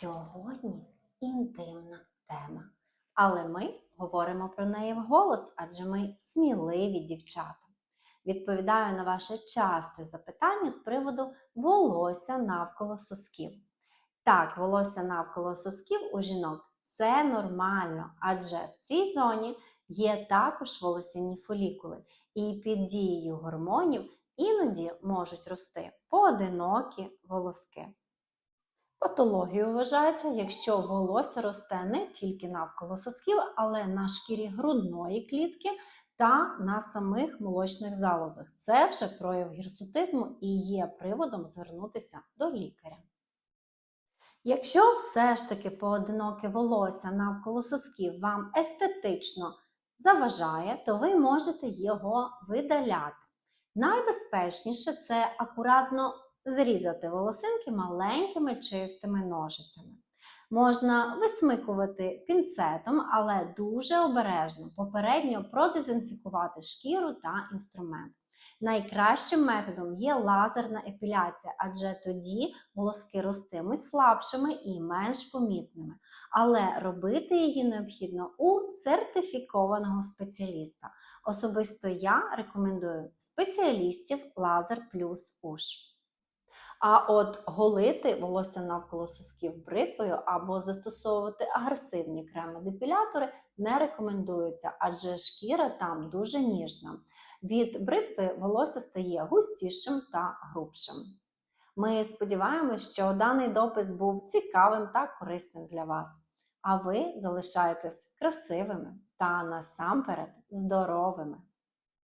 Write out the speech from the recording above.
Сьогодні інтимна тема. Але ми говоримо про неї вголос, адже ми сміливі дівчата. Відповідаю на ваше часте запитання з приводу волосся навколо сосків. Так, волосся навколо сосків у жінок це нормально, адже в цій зоні є також волосяні фолікули, і під дією гормонів іноді можуть рости поодинокі волоски. Патологією вважається, якщо волосся росте не тільки навколо сосків, але на шкірі грудної клітки та на самих молочних залозах. Це вже прояв гірсутизму і є приводом звернутися до лікаря. Якщо все ж таки поодиноке волосся навколо сосків вам естетично заважає, то ви можете його видаляти. Найбезпечніше це акуратно зрізати волосинки маленькими чистими ножицями. Можна висмикувати пінцетом, але дуже обережно попередньо продезінфікувати шкіру та інструмент. Найкращим методом є лазерна епіляція, адже тоді волоски ростимуть слабшими і менш помітними. Але робити її необхідно у сертифікованого спеціаліста. Особисто я рекомендую спеціалістів лазер плюс уш. А от голити волосся навколо сосків бритвою або застосовувати агресивні креми-депілятори не рекомендується, адже шкіра там дуже ніжна. Від бритви волосся стає густішим та грубшим. Ми сподіваємось, що даний допис був цікавим та корисним для вас. А ви залишайтесь красивими та насамперед здоровими.